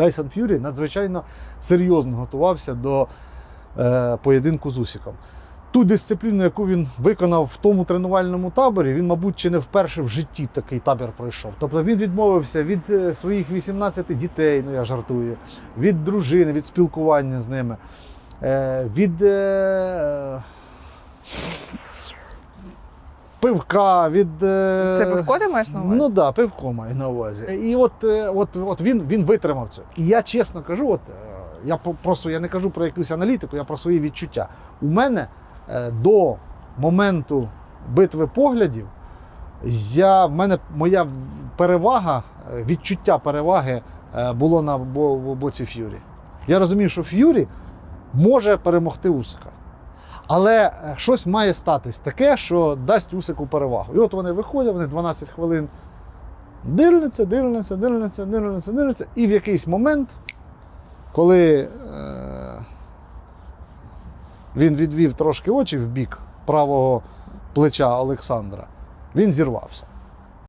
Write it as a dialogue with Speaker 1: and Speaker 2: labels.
Speaker 1: Тайсон Ф'юрі надзвичайно серйозно готувався до е, поєдинку з Усіком. Ту дисципліну, яку він виконав в тому тренувальному таборі, він, мабуть, чи не вперше в житті такий табір пройшов. Тобто він відмовився від е, своїх 18 дітей, ну я жартую, від дружини, від спілкування з ними, е, від е, пивка, від. е,
Speaker 2: Це пивко ти маєш на увазі?
Speaker 1: Ну так, да, пивко маю на увазі. І от, е, от, от він, він витримав це. І я чесно кажу, от, е, я просто я не кажу про якусь аналітику, я про свої відчуття. У мене до моменту битви поглядів, я, в мене моя перевага, відчуття переваги було на бо- бо- боці Ф'юрі. Я розумів, що Ф'юрі може перемогти Усика. Але е, щось має статись таке, що дасть Усику перевагу. І от вони виходять, вони 12 хвилин дивляться, дивляться, дивляться, дивляться, дивляться. І в якийсь момент, коли е, він відвів трошки очі в бік правого плеча Олександра, він зірвався.